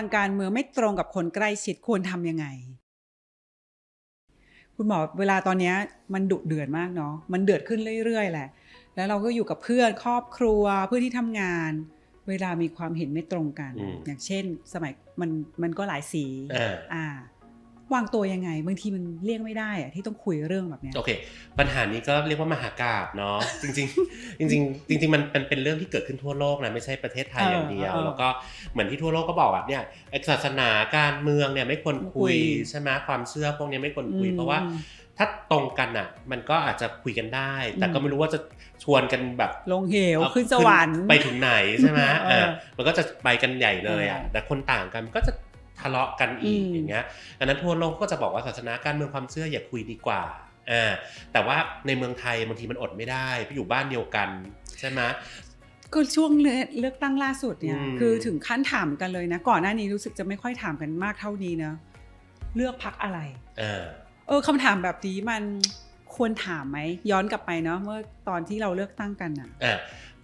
ความเห็นทางการเมืองไม่ตรงกับคนใกล้ชิดควรทำยังไง คุณหมอเวลาตอนเนี้ยมันดุเดือดมากเนาะมันเดือดขึ้นเรื่อยๆแหละ แล้วเราก็อยู่กับเพื่อนครอบครัวเพื่อนที่ทำงาน เวลามีความเห็นไม่ตรงกันอืมอย่างเช่น สมัยมันมันก็หลายสีอ่าอ่า วางตัวยังไง บางทีมันเลี่ยงไม่ได้อะที่ต้องคุยเรื่องแบบเนี้ยโอเค ปัญหานี้ก็เรียกว่ามหากาบเนาะจริง ๆ จริง ๆ จริง ๆ มันเป็นเป็นเรื่องที่เกิดขึ้นทั่วโลกนะไม่ใช่ประเทศไทยเอออย่างเดียวเออแล้วก็เหมือนที่ทั่วโลกก็บอกแบบเนี่ยไอ้ศาสนาการเมืองเนี่ยไม่ควรคุยคุยใช่ไหมความเชื่อพวกเนี้ยไม่ควรคุยอืมเพราะว่าถ้าตรงกันอะ มันก็อาจจะคุยกันได้ แต่อืมก็ไม่รู้ว่าจะชวนกันแบบลงเหวเอาขึ้นสวรรค์ไปถึงไหนใช่ไหมเอออ่ามันก็จะไปกันใหญ่เลยอะเออแต่คนต่างกันก็จะ ทะเลาะกันอีกอืมอย่างเงี้ยดังนั้นทั่วโลกก็จะบอกว่าศาสนาการเมืองความเชื่ออย่าคุยดีกว่าอ่าแต่ว่าในเมืองไทยบางทีมันอดไม่ได้ไปอยู่บ้านเดียวกันใช่ไหมก็ช่วงเลือกเลือกตั้งล่าสุดเนี่ยอืมคือถึงขั้นถามกันเลยนะ ก่อนหน้านี้รู้สึกจะไม่ค่อยถามกันมากเท่านี้นะเลือกพักอะไรอ่าเออคำถามแบบนี้มันควรถามไหมย้อนกลับไปเนาะเมื่อตอนที่เราเลือกตั้งกันอะอ่า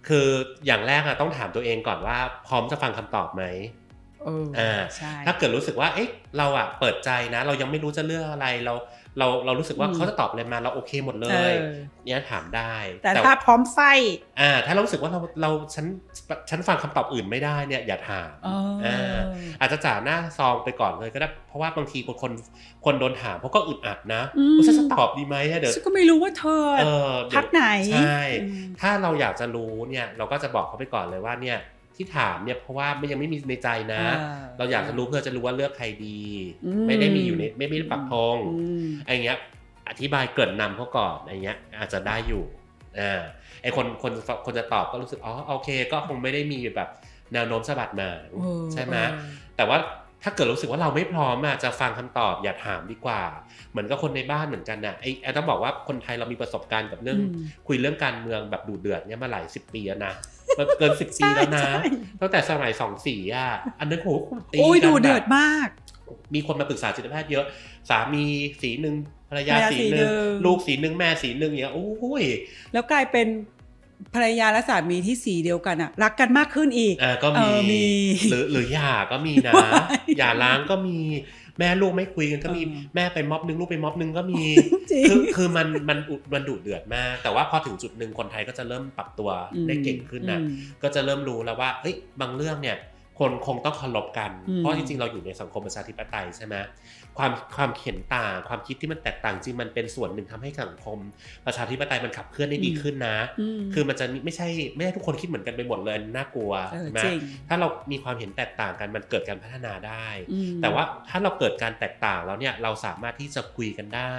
คืออย่างแรกอะต้องถามตัวเองก่อนว่าพร้อมจะฟังคำตอบไหมเอออ่าใช่ถ้าเกิดรู้สึกว่าเอ๊ะเราอะเปิดใจนะ เรายังไม่รู้จะเลือกอะไรเราเราเรารู้สึกว่าอืมเขาจะตอบอะไรมาเราโอเคหมดเลเอยอเนี่ยถามได้ แต่ถ้าพร้อมไฟอ่าถ้าเรารู้สึกว่าเราเราฉันฉันฟังคำตอบอื่นไม่ได้เนี่ยอย่าถามเอออาอาจจะจ่าหน้าซองไปก่อนเลยก็ได้เพราะว่าบางทีคนคนคนโดนถามเขาก็อึดอัดนะอืมว่าฉันจะตอบดีไหมอะเดี๋ยวฉันก็ไม่รู้ว่าเธอเออเดี๋ยวพักไหนใช่อืมถ้าเราอยากจะรู้เนี่ยเราก็จะบอกเขาไปก่อนเลยว่าเนี่ย ที่ถามเนี่ยเพราะว่าไม่ยังไม่มีในใจนะ เราอยากจะรู้เพื่อจะรู้ว่าเลือกใครดีอืมไม่ได้มีอยู่ในไม่ไม่ได้ปักธงอืมไอ้เงี้ยอธิบายเกรินนำเขาก่อนไอ้เงี้ยอาจจะได้อยู่อ่าไอ้คนคนคนจะตอบก็รู้สึกอ๋อโอเค ก็คงไม่ได้มีแบบแนวโน้มสะบัดหมางเออใช่ไหมเออแต่ว่าถ้าเกิดรู้สึกว่าเราไม่พร้อมอะจะฟังคำตอบอย่าถามดีกว่า เหมือนกับคนในบ้านเหมือนกันนะไอ้ไอ้ต้องบอกว่าคนไทยเรามีประสบการณ์กับเรื่องอืมคุยเรื่องการเมืองแบบดูเดือดเนี่ยมาหลายสิบปีแล้วนะ มันเกินสิบปีแล้วนะใช่ ตั้งแต่สมัยสองสี่อะ อันนั้นโหตีโอ้ยกันดูเดือดแบบมาก มีคนมาปรึกษาจิตแพทย์เยอะ สามีสีหนึ่งภรรยาภรรยาสีสีหหนึ่นึ่งงลูกสีหนึ่งแม่สีหนึ่งอย่างเงี้ยโอ้ยแล้วกลายเป็นภรรยาและสามีที่สีเดียวกันอะรักกันมากขึ้นอีก อ่าก็เอมีอมีหรือหรือหย่าก็มีนะว้ายหย่าล้างก็มี แม่ลูกไม่คุยกันก็มีเออแม่ไปม็อบนึงลูกไปม็อบนึงก็มีจริงคือคือมันมันอุมันดุเดือดมาก แต่ว่าพอถึงจุดหนึ่งคนไทยก็จะเริ่มปรับตัวได้เก่งขึ้นนะอืมก็จะเริ่มรู้แล้วว่าเอ้ยบางเรื่องเนี่ย คนคงต้องเคารพกันอืมเพราะจริงๆ เราอยู่ในสังคมประชาธิปไตยใช่ไหมความความเห็นต่าง ความคิดที่มันแตกต่างจริงมันเป็นส่วนหนึ่งทำให้สังคมประชาธิปไตยมันขับเคลื่อนได้ดีขึ้นนะมคือมันจะไม่ใช่ไม่ใช่ทุกคนคิดเหมือนกันไปหมดเลยน่ากลัวเออใช่ไหมจริงถ้าเรามีความเห็นแตกต่างกันมันเกิดการพัฒนาได้อืมแต่ว่าถ้าเราเกิดการแตกต่างแล้วเนี่ยเราสามารถที่จะคุยกันได้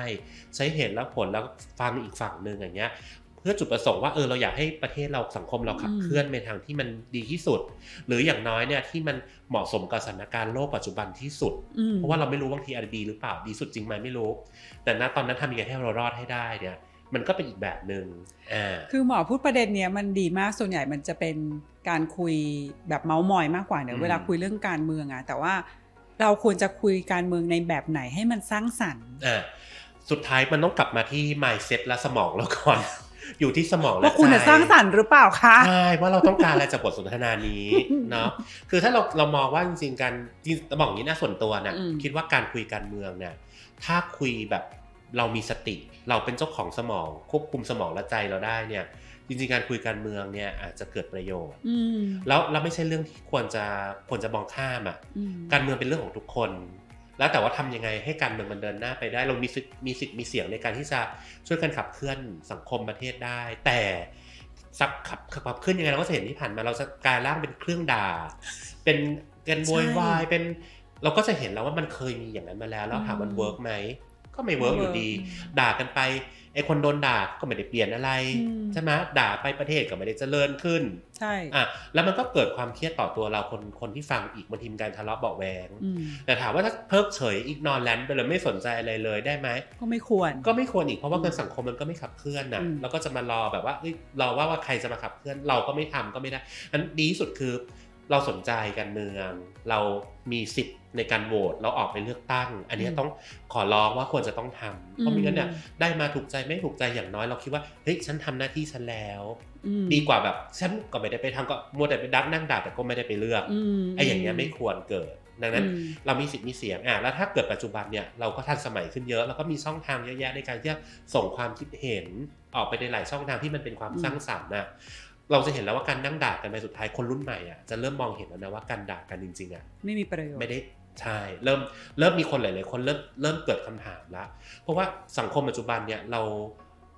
ใช้เหตุและผลแล้วฟังอีกฝั่งหนึ่งอย่างเงี้ย เพื่อจุดประสงค์ว่าเออเราอยากให้ประเทศเราสังคมเราขับอืมเคลื่อนไปทางที่มันดีที่สุด หรืออย่างน้อยเนี่ยที่มันเหมาะสมกับสถานการณ์โลกปัจจุบันที่สุดอืมเพราะว่าเราไม่รู้บางทีอาจจะดีหรือเปล่าดีสุดจริงไหมไม่รู้ แต่ณตอนนั้นทำยังไงให้เรารอดให้ได้เนี่ยมันก็เป็นอีกแบบหนึ่งอ่าคือหมอพูดประเด็นเนี้ยมันดีมากส่วนใหญ่มันจะเป็นการคุยแบบเมาส์มอยมากกว่าเนี่ยอืมเวลาคุยเรื่องการเมืองอะแต่ว่าเราควรจะคุยการเมืองในแบบไหนให้มันสร้างสรรค์อ่าสุดท้ายมันต้องกลับมาที่ mindset และสมองเราก่อน อยู่ที่สมองและว่าคุณใจจะสร้างสรรค์หรือเปล่าคะ ใช่ว่าเราต้องการอะไรจากบทสนทนานี้ เนาะคือถ้าเราเรามองว่าจริงๆการจริงๆบอกอย่างนี้นะส่วนตัวเนี่ยอืม คิดว่าการคุยการเมืองเนี่ยถ้าคุยแบบเรามีสติ เราเป็นเจ้าของสมอง ควบคุมสมองและใจเราได้เนี่ย จริงๆการคุยการเมืองเนี่ยอาจจะเกิดประโยชน์ อืมแล้วเราไม่ใช่เรื่องที่ควรจะควรจะมองข้ามอะ อืม การเมืองเป็นเรื่องของทุกคน แล้วแต่ว่าทำยังไงให้การเมืองมันเดินหน้าไปได้เรามีสิทธิ์มีสิทธิ์มีเสียงในการที่จะช่วยกันขับเคลื่อนสังคมประเทศได้ แต่สับขับขับเคลื่อนยังไงเราก็จะเห็นที่ผ่านมาเราจะกลายร่างเป็นเครื่องด่า เป็นกันโวยวายเป็นเราก็จะเห็นแล้วว่ามันเคยมีอย่างนั้นมาแล้วแล้วถามมันเวิร์กไหมก็ไม่เวิร์กอยู่ดี ด่ากันไป ไอ้คนโดนด่าก็ไม่ได้เปลี่ยนอะไรอืมใช่ไหมด่าไปประเทศก็ไม่ได้เจริญขึ้น ใช่อะแล้วมันก็เกิดความเครียดต่อตัวเราคนคนที่ฟังอีกบางทีมการทะเลาะเบาะแวงอืมแต่ถามว่าถ้าเพิกเฉยอีกนอนแลนไปเลยไม่สนใจอะไรเลยได้ไหมก็ไม่ควร ก็ไม่ควรอีกเพราะว่าเงินสังคมมันก็ไม่ขับเคลื่อนนะอืมแล้วก็จะมารอแบบว่าเอ้ยรอว่าว่าใครจะมาขับเคลื่อนเราก็ไม่ทำก็ไม่ได้อันดีที่สุดคือ เราสนใจการเมือง เรามีสิทธิ์ในการโหวตเราออกไปเลือกตั้ง อันนี้อืมต้องขอร้องว่าควรจะต้องทำเพราะไม่งั้นเนี่ยอืมได้มาถูกใจไม่ถูกใจอย่างน้อยเราคิดว่าเฮ้ยฉันทำหน้าที่ฉันแล้วอืมดีกว่าแบบฉันก็ไม่ได้ไปทำก็มัวแต่ไปดักนั่งด่าแต่ก็ไม่ได้ไปเลือกอืมไอ้อย่างเงี้ยไม่ควรเกิดดังนั้นอืมเรามีสิทธิ์มีเสียงอะแล้วถ้าเกิดปัจจุบันเนี่ยเราก็ทันสมัยขึ้นเยอะ แล้วก็มีช่องทางเยอะแยะในการที่จะส่งความคิดเห็นออกไปในหลายช่องทางที่มันเป็นความอืมสร้างสรรค์นะ เราจะเห็นแล้วว่าการนั่งด่ากันไปสุดท้ายคนรุ่นใหม่อะจะเริ่มมองเห็นแล้วนะว่าการด่ากันจริงๆอะไม่มีประโยชน์ไม่ได้ใช่เริ่มเริ่มมีคนหลายๆคนเริ่มเริ่มเกิดคำถามละเพราะว่าสังคมปัจจุบันเนี่ยเรา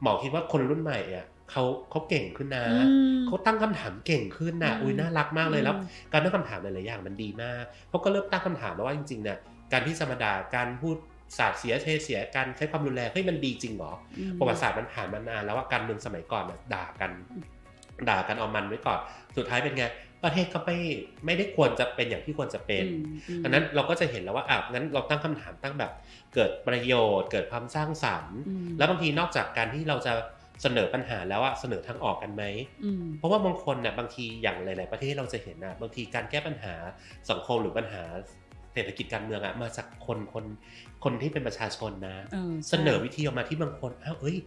หมอคิดว่าคนรุ่นใหม่อะเขาเขาเก่งขึ้นนะอืมเขาตั้งคำถามเก่งขึ้นนะอืมอุ้ยน่ารักมากเลยแล้วอืมการตั้งคำถามหลายๆอย่างมันดีมากเขาก็เริ่มตั้งคำถามแล้วว่าจริงๆเนี่ยการที่จะมาด่าการพูดสาดเสียเทเสียการใช้ความรุนแรงเฮ้ยมันดีจริงเหรออืมประวัติศาสตร์มันผ่านมานานแล้วว่าการเมืองสมัยก่อนน่ะด่ากัน ด่ากันเอามันไว้ก่อน สุดท้ายเป็นไง ประเทศก็ไม่ไม่ได้ควรจะเป็นอย่างที่ควรจะเป็นอืมอืมดังนั้นเราก็จะเห็นแล้วว่าอะงั้นเราตั้งคำถามตั้งแบบ เกิดประโยชน์ เกิดความสร้างสรรค์อืมแล้วบางทีนอกจากการที่เราจะเสนอปัญหาแล้วอะเสนอทางออกกันไหมอืมเพราะว่าบางคนเนี่ยบางทีอย่างหลาย ๆ ประเทศเราจะเห็นนะบางทีการแก้ปัญหาสังคมหรือปัญหาเศรษฐกิจการเมืองอะมาจากคนคนคนที่เป็นประชาชนนะเออใช่เสนอวิธีออกมาที่บางคนอ้าวเอ้ย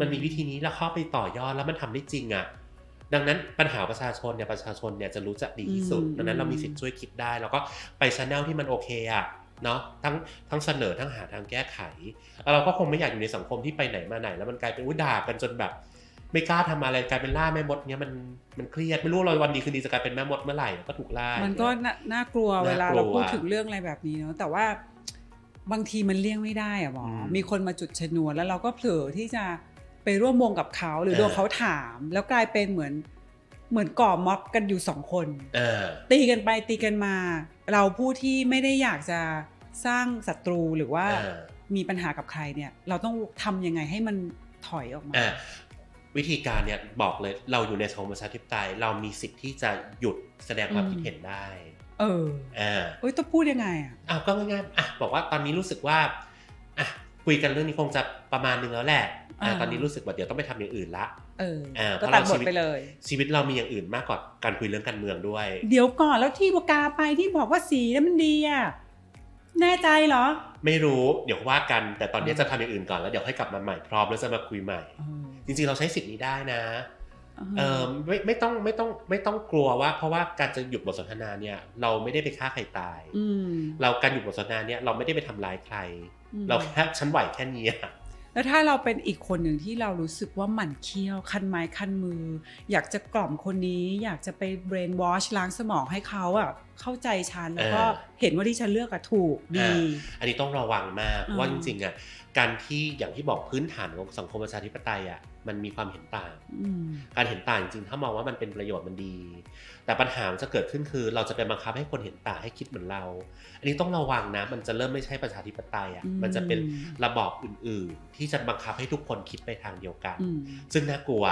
มันมีวิธีนี้แล้วเข้าไปต่อยอดแล้วมันทำได้จริงอะ่ะ ดังนั้นปัญหาประชาชนเนี่ยประชาชนเนี่ยจะรู้จักดีที่สุดอืมดังนั้นเรามีสิทธิ์ช่วยคิดได้ แล้วก็ไปชแนลที่มันโอเคอะ่ะเนาะทั้งทั้งเสนอทั้งหาทางแก้ไขแล้วเราก็คงไม่อยากอยู่ในสังคมที่ไปไหนมาไหน แล้วมันกลายเป็นอุ้ยด่ากันจนแบบ ไม่กล้าทำอะไรกลายเป็นล่าแม่มดเนี้ยมันมันเครียดไม่รู้เราวันดีคืนดีจะกลายเป็นแม่มดเมื่อไหร่ก็ถูกล่ามันก็น่าน่ากลัวน่ากลัวเวลาเราพูดถึงเรื่องอะไรแบบนี้เนาะแต่ว่าบางทีมันเลี่ยงไม่ได้อะหมออมมีคนมาจุดชนวนแล้วเราก็เผลอที่จะ ไปร่วมวงกับเขาหรือเออโดนเขาถาม แล้วกลายเป็นเหมือนเหมือนก่อม็อบกันอยู่สองคนเออตีกันไปตีกันมา เราผู้ที่ไม่ได้อยากจะสร้างศัตรูหรือว่าเออมีปัญหากับใครเนี่ย เราต้องทำยังไงให้มันถอยออกมาอะวิธีการเนี่ยบอกเลยเราอยู่ในสังคมประชาธิปไตยเรามีสิทธิ์ที่จะหยุดแสดงความอืมคิดเห็นได้ เอออ่าเอ้ยต้องพูดยังไงอะอ้าวก็ง่ายๆอะบอกว่าตอนนี้รู้สึกว่าอะ คุยกันเรื่องนี้คงจะประมาณนึงแล้วแหละอะอ่าตอนนี้รู้สึกว่าเดี๋ยวต้องไปทำอย่างอื่นละเอออ่าก็เพราะตัดเราบชีทวิตไปเลย ชีวิตเรามีอย่างอื่นมากกว่าการคุยเรื่องการเมืองด้วย เดี๋ยวก่อนแล้วที่บกาไปที่บอกว่าสีนั้นมันดีอะแน่ใจเหรอ ไม่รู้เดี๋ยวว่ากัน แต่ตอนนี้อ่าจะทำอย่างอื่นก่อนแล้วเดี๋ยวค่อยกลับมาใหม่พร้อมแล้วจะมาคุยใหม่เออจริงๆเราใช้สิทธิ์นี้ได้นะ เอเอออไม่ไม่ต้องไม่ต้องไม่ต้องกลัวว่า เพราะว่าการจะหยุดบทสนทนาเนี่ย เราไม่ได้ไปฆ่าใครตายอืมเราการหยุดบทสนทนาเนี่ยเราไม่ได้ไปทำร้ายใครอืมเราแค่ฉันไหวแค่นี้อะ แล้วถ้าเราเป็นอีกคนหนึ่งที่เรารู้สึกว่าหมั่นเคี้ยว คันไม้คันมือ อยากจะกล่อมคนนี้อยากจะไปเบรนวอชล้างสมองให้เขาอะเข้าใจฉันแล้วก็เออเห็นว่าที่ฉันเลือกอะถูกดีอ่าอันนี้ต้องระวังมากอืมว่าจริงๆอะการที่อย่างที่บอกพื้นฐานของสังคมประชาธิปไตยอะมันมีความเห็นต่างอืมการเห็นต่างจริงๆถ้ามองว่ามันเป็นประโยชน์มันดี แต่ปัญหามันจะเกิดขึ้นคือ เราจะไปบังคับให้คนเห็นต่างให้คิดเหมือนเรา อันนี้ต้องระวังนะ มันจะเริ่มไม่ใช่ประชาธิปไตยอะอืมมันจะเป็นระบอบอื่น ๆ ที่จะบังคับให้ทุกคนคิดไปทางเดียวกันอืมซึ่งน่ากลัว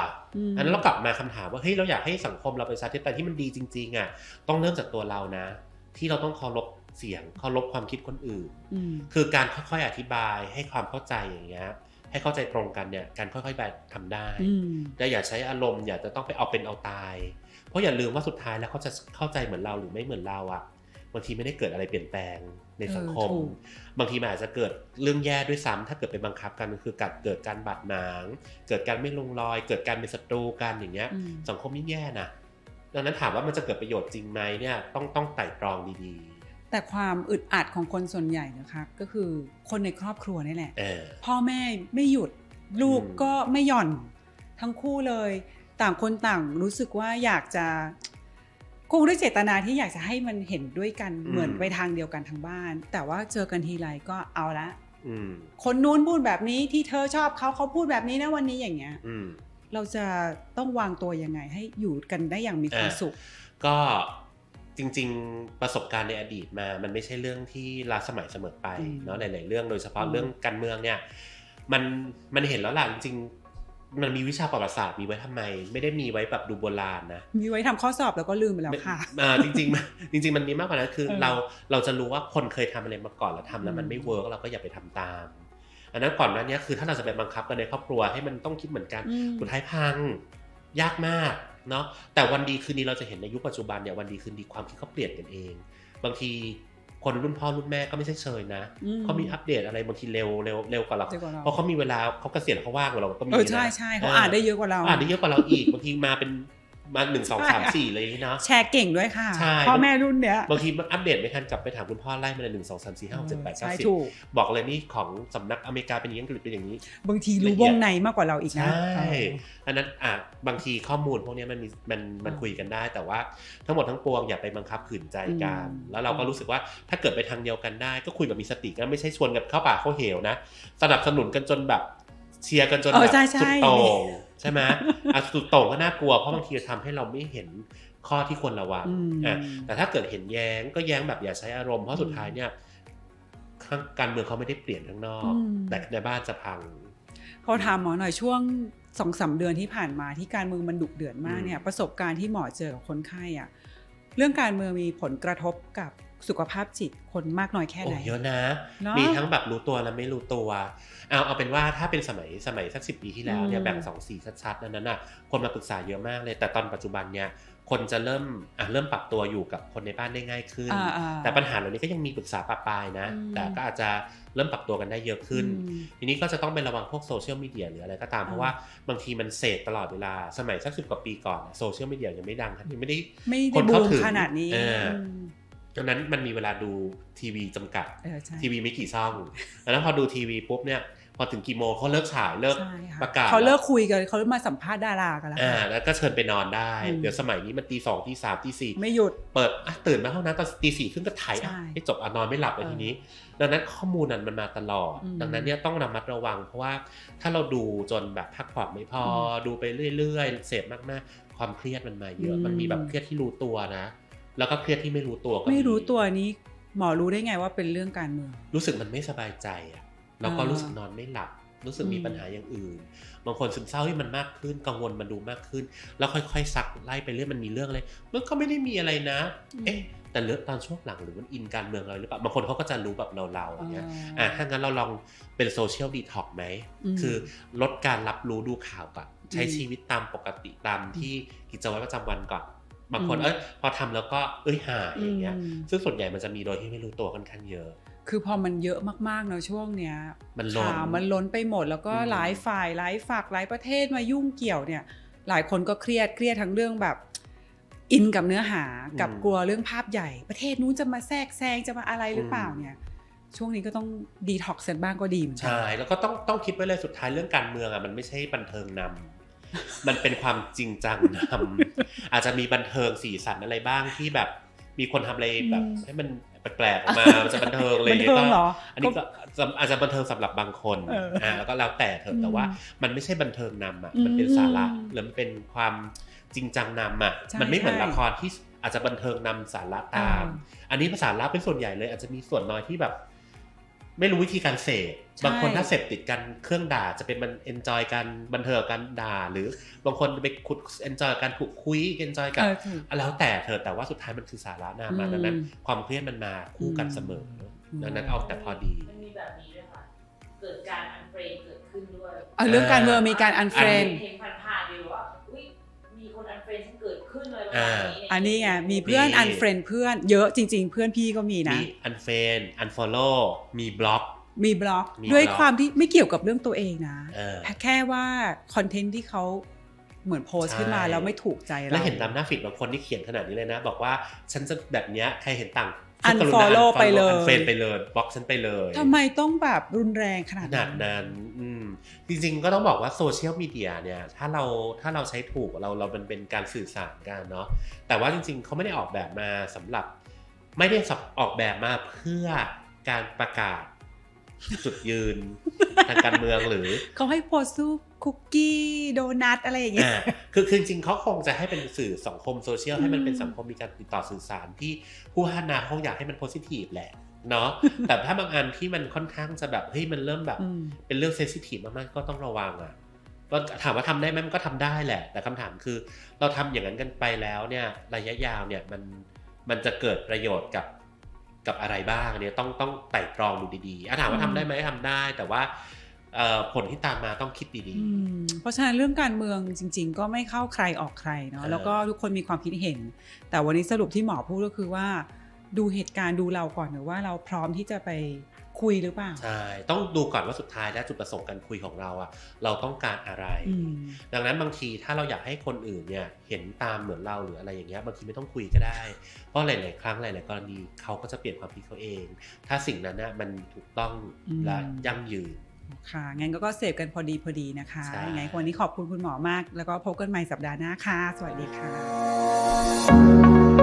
มอันนั้นเรากลับมาคำถามว่าเฮ้ยเราอยากให้สังคมเราเป็นประชาธิปไตยที่มันดีจริงๆอะต้องเริ่มจากตัวเรานะ ที่เราต้องเคารพเสียงเคารพความคิดคนอื่นอืมคือการค่อยๆอธิบายให้ความเข้าใจอย่างเงี้ยให้เข้าใจตรงกันเนี่ยการค่อยๆแบบทำได้อืมแต่อย่าใช้อารมณ์อย่าจะต้องไปเอาเป็นเอาตาย เพราะอย่าลืมว่าสุดท้ายแล้วเขาจะเข้าใจเหมือนเราหรือไม่เหมือนเราอะบางทีไม่ได้เกิดอะไรเปลี่ยนแปลงในสังคมเออถูกบางทีมันอาจจะเกิดเรื่องแย่ด้วยซ้ำถ้าเกิดไปบังคับกันคือการเกิดการบาดหมาง เกิดการไม่ลงรอย เกิดการเป็นศัตรูกันอย่างเงี้ยอืมสังคมยิ่งแย่นะดังนั้นถามว่ามันจะเกิดประโยชน์จริงไหมเนี่ยต้องต้องไต่ตรองดีแต่ความอึดอัดของคนส่วนใหญ่นะคะก็คือคนในครอบครัวนี่แหละๆเออพ่อแม่ไม่หยุดลูกอืมก็ไม่หย่อนทั้งคู่เลย ต่างคนต่างรู้สึกว่าอยากจะคงด้วยเจตนาที่อยากจะให้มันเห็นด้วยกันเหมือนไปทางเดียวกันทั้งบ้าน แต่ว่าเจอกันทีไรก็เอาละอืมคนนู้นพูดแบบนี้ที่เธอชอบเขาเขาพูดแบบนี้นะวันนี้อย่างเงี้ยอืมเราจะต้องวางตัวยังไง ให้อยู่กันได้อย่างมีความอ่าสุข ก็จริง ๆ ประสบการณ์ในอดีตมา มันไม่ใช่เรื่องที่ล้าสมัยเสมอไปอืมเนาะหลาย ๆ เรื่องโดยเฉพาะอืมเรื่องการเมืองเนี่ย มันมันเห็นแล้วล่ะจริงๆ มันมีวิชาประวัติศาสตร์มีไว้ทำไม ไม่ได้มีไว้แบบดูโบราณนะมีไว้ทำข้อสอบแล้วก็ลืมไปแล้วค่ะอ่าจริงๆมันจริง ๆ มันมีมากกว่านั้นคือเออเราเราจะรู้ว่าคนเคยทำอะไรมาก่อนแล้วทำแล้วมันอืมไม่เวิร์กเราก็อย่าไปทำตามอันนั้นก่อนหน้านี้คือถ้าเราจะไปบังคับกันในครอบครัวให้มันต้องคิดเหมือนกันอืมสุดท้ายพังยากมากเนาะแต่วันดีคืนดีเราจะเห็นในยุคปัจจุบันเนี่ยวันดีคืนดีความคิดเขาเปลี่ยนกันเอง บางที คนรุ่นพ่อรุ่นแม่ก็ไม่ใช่เชยนะอืมเขามีอัปเดตอะไรบางทีเร็วเร็วเร็วกว่าเราเร็วกว่าเราเพราะเขามีเวลาเขาเกษียณเขาว่างกว่าเราก็มีเออนะใช่ใช่เขาอ่านได้เยอะกว่าเราอ่านได้เยอะกว่าเราอีกบางทีมาเป็น มาหนึ่งสองสามสี่อะไรอย่างนี้เนาะแชร์เก่งด้วยค่ะใช่พ่อแม่รุ่นเนี้ยบางทีมันอัปเดตไม่ทันกลับไปถามคุณพ่อไล่มาเลยหนึ่งสองสามสี่ห้าหกเจ็ดแปดเก้าใช่สิบถูกบอกเลยนี่ของสำนักอเมริกาเป็นอย่างนี้อังกฤษเป็นอย่างนี้ บางทีรู้ละเอีวยดงในมากกว่าเราอีกนะใช่เอออันนั้นอะบางทีข้อมูลพวกเนี้ยมันมีมันมันอ่าคุยกันได้ แต่ว่าทั้งหมดทั้งปวงอย่าไปบังคับขืนใจกันอืมแล้วเราก็รู้สึกว่าถ้าเกิดไปทางเดียวกันได้ ก็คุยแบบมีสติก็ไม่ใช่ชวนกันเข้าป่าเข้าเหวนะสนับสนุนกันจนแบบเชียร์กันจนเอแบอบใช่ใช่สุดโต่ง ใช่ไหมอะสุดโต่งก็น่ากลัวเพราะบางทีทำให้เราไม่เห็นข้อที่ควรระวังอืมอะแต่ถ้าเกิดเห็นแย้งก็แย้งแบบอย่าใช้อารมณ์เพราะสุดท้ายเนี่ยข้างการเมืองเขาไม่ได้เปลี่ยนข้างนอกอืมแต่ในบ้านจะพังพอถามหมอหน่อยช่วงสองสามเดือนที่ผ่านมาที่การเมืองมันดุเดือดมากเนี่ยประสบการณ์ที่หมอเจอกับคนไข้อะเรื่องการเมืองมีผลกระทบกับ สุขภาพจิตคนมากน้อยแค่โอ้ไหน เยอะนะเนอะมีทั้งแบบรู้ตัวและไม่รู้ตัว เอาเอาเป็นว่าถ้าเป็นสมัยสมัยสักสิปีที่แล้วเนี่ยอืมแบ่งสองสีชัดๆ นั้นน่ะคนมาปรึกษาเยอะมากเลย แต่ตอนปัจจุบันเนี่ยคนจะเริ่มอะเริ่มปรับตัวอยู่กับคนในบ้านได้ง่ายขึ้นอ่าอ่าแต่ปัญหาเหล่านี้ก็ยังมีปรึกษาปะปายนะอืมแต่ก็อาจจะเริ่มปรับตัวกันได้เยอะขึ้นอืมทีนี้ก็จะต้องไประวังพวกโซเชียลมีเดียหรืออะไรก็ตามอ่าเพราะว่าบางทีมันเสพตลอดเวลาสมัยสักสิบกว่าปีก่อนโซเชียลมีเดียยังไม่ดังครับยังไม่ได้ไม่คได้นบูเข้ามถึงขนาดนี้เออม ดังนั้นมันมีเวลาดูทีวีจำกัดเออใช่ทีวีไม่กี่ช่องแล้วพอดูทีวีปุ๊บเนี่ยพอถึงกี่โมงเขาเลิกฉายเลิกใช่ค่ะประกาศเขาเลิกคุยกันเขามาสัมภาษณ์ดารากันแล้วอ่าค่ะแล้วก็เชิญไปนอนได้อืมเดี๋ยวสมัยนี้มันตีสองตีสามตีสี่ไม่หยุดเปิดอะตื่นมาเท่านั้นตอนตีสี่ครึ่งก็ถ่ายใช่อะไม่จบอะนอนไม่หลับเลยเออทีนี้ ดังนั้นข้อมูลนั้นมันมาตลอดอืมดังนั้นเนี่ยต้องระมัดระวัง เพราะว่าถ้าเราดูจนแบบพักผ่อนไม่พออมดูไปเรื่อย ๆ เสพมากๆ ความเครียดมันมาเยอะอืมมันมีแบบเครียดที่รู้ตัวนะ แล้วก็เครียดที่ไม่รู้ตัวก็ไม่รู้ตัวนี้ หมอรู้ได้ไงว่าเป็นเรื่องการเมืองรู้สึกมันไม่สบายใจอะแล้วก็อ่ารู้รู้สึกนอนไม่หลับ รู้สึกมีอืมปัญหาอย่างอื่น บางคนซึมเศร้าที่มันมากขึ้นกังวลมันดูมากขึ้น แล้วค่อยๆซักไล่ไปเรื่อยมันมีเรื่องอะไรมันก็ไม่ได้มีอะไรนะ เอ๊ะแต่เลือกตอนช่วงหลังหรือมันอินการเมืองอะไรหรือเปล่าบางคนเขาก็จะรู้แบบเราๆอย่างเงี้ยอะถ้างั้นเราลองเป็นโซเชียลดีท็อกไหมอืมคือลดการรับรู้ดูข่าวก่อนใช้อืมชีวิตตามปกติตามที่กิจวัตรประจำวันก่อน บางคนอืมเอ้ยพอทำแล้วก็เอ้ยหายอย่างเงี้ยอืมซึ่งส่วนใหญ่มันจะมีโดยที่ไม่รู้ตัวค่อนข้างเยอะ คือพอมันเยอะมากๆเนอะช่วงเนี้ยมันล้นข่าวมันล้นไปหมดแล้วก็อืมหลายฝ่ายหลายฝักหลายประเทศมายุ่งเกี่ยวเนี่ย หลายคนก็เครียดเครียดทั้งเรื่องแบบอินกับเนื้อหากับกลัวเรื่องภาพใหญ่ ประเทศนู้นจะมาแทรกแซงจะมาอะไรหรือเปล่าเนี่ยช่วงนี้ก็ต้องดีท็อกซ์กันบ้างก็ดีเหมือนกัใช่แล้วก็ต้องต้องคิดไว้เลยสุดท้ายเรื่องการเมืองอะมันไม่ใช่บันเทิงนำ มันเป็นความจริงจังนำอาจจะมีบันเทิงสีสันอะไรบ้างที่แบบมีคนทำอะไรแบบอืมให้มันแปลกๆออกมามันจะบันเทิงอะไรอบัย่านงเงี้เทิยงก็เหรออันนี้ก็อาจจะบันเทิงสำหรับบางคนเอออ่อ่าแล้วก็แล้วแต่เถอะแต่ว่ามันไม่ใช่บันเทิงนำอะอืมมันเป็นสาระหรือมันเป็นความจริงจังนำอะใช่มันไม่เหมือนใช่ละครที่อาจจะบันเทิงนำสาระตาม อันนี้ภาษาลับเป็นส่วนใหญ่เลย อาจจะมีส่วนน้อยที่แบบ ไม่รู้วิธีการเสพใช่บางคนถ้าเสพติดกันเครื่องด่าจะเป็นมันเอนจอยกันบันเทิงกับการด่า หรือบางคนไปขุดเอนจอยการถูกคุยเอนจอยกับเออถูกแล้วแต่เธอะแต่ว่าสุดท้ายมันคือสาระนำมาอืมดังนั้น ความเครียดมันมาคู่กันเสมออมดังนั้นเอาแต่พอดีมันมีแบบนี้ด้วยค่ะเกิดการอันเฟรนเกิดขึ้นด้วยเอาเรื่องการเมืองมีการอันเฟรน อ่ามาณนี้อันนี้ไงมีเพื่อนมีอันเฟรนเพื่อนเยอะจริง ๆ เพื่อนพี่ก็มีนะมีอันเฟนอันฟอลโล่มีบล็อก มีบล็อกมีด้วยบล็อกความที่ไม่เกี่ยวกับเรื่องตัวเองนะเออแค่ว่าคอนเทนต์ที่เขาเหมือนโพสต์ใช่ขึ้นมาแล้วไม่ถูกใจเราแล้วเห็นตามหน้าฟีดบางคนที่เขียนขนาดนี้เลยนะ บอกว่าฉันจะแบบเนี้ยใครเห็นต่าง Unfollow ไปเลยอันเฟนไปเลยบล็อกฉันไปเลยทำไมต้องแบบรุนแรงขนาดขนาดนั้นอืมจริงๆก็ต้องบอกว่าโซเชียลมีเดียเนี่ยถ้าเราถ้าเราใช้ถูกเราเรามันเป็นการสื่อสารกันเนาะแต่ว่าจริงๆเขาไม่ได้ออกแบบมาสำหรับ ไม่ได้สับออกแบบมาเพื่อการประกาศจุดยืนทางการเมืองหรือเขาให้โพสต์รูป คุกกี้โดนัทอะไรอย่างเงี้ยอ่าคือคือจริงๆเขาคงจะให้เป็นสื่อสังคมโซเชียลให้มันเป็นสังคมมีการติดต่อสื่อสารที่ผู้พัฒนาเขาอยากให้มันโพสิทีฟแหละเนาะแต่ถ้าบางอันที่มันค่อนข้างจะแบบเฮ้ยมันเริ่มแบบอืมเป็นเรื่องเซนซิทีฟมากๆก็ต้องระวังอะก็ถามว่าทำได้ไหมมันก็ทำได้แหละ แต่คำถามคือ เราทำอย่างนั้นกันไปแล้วเนี่ยระยะยาวเนี่ยมันมันจะเกิดประโยชน์กับกับอะไรบ้างเนี่ยต้องต้องไต่ตรองดูดีๆอะถามว่าทำได้ไหมทำได้ แต่ว่าเอ่อ ผลที่ตามมาต้องคิดดีอืมเพราะฉะนั้นเรื่องการเมืองจริง ๆ ก็ไม่เข้าใครออกใครเนาะเออแล้วก็ทุกคนมีความคิดเห็น แต่วันนี้สรุปที่หมอพูดก็คือว่า ดูเหตุการณ์ดูเราก่อนหรือว่าเราพร้อมที่จะไปคุยหรือเปล่าใช่ต้องดูก่อนว่าสุดท้ายแล้วจุดประสงค์การคุยของเราอะเราต้องการอะไรอืมดังนั้นบางทีถ้าเราอยากให้คนอื่นเนี่ยเห็นตามเหมือนเราหรืออะไรอย่างเงี้ยบางทีไม่ต้องคุยก็ได้ เพราะหลาย ๆ ครั้งหลาย ๆ กรณีเขาก็จะเปลี่ยนความคิดเขาเอง ถ้าสิ่งนั้นน่ะมันถูกต้องอืมและยั่งยืน ค่ะ งั้นก็เสพกันพอดีพอดีนะคะใช่ยังไงวันนี้ขอบคุณคุณหมอมาก แล้วก็พบกันใหม่สัปดาห์หน้าค่ะ สวัสดีค่ะ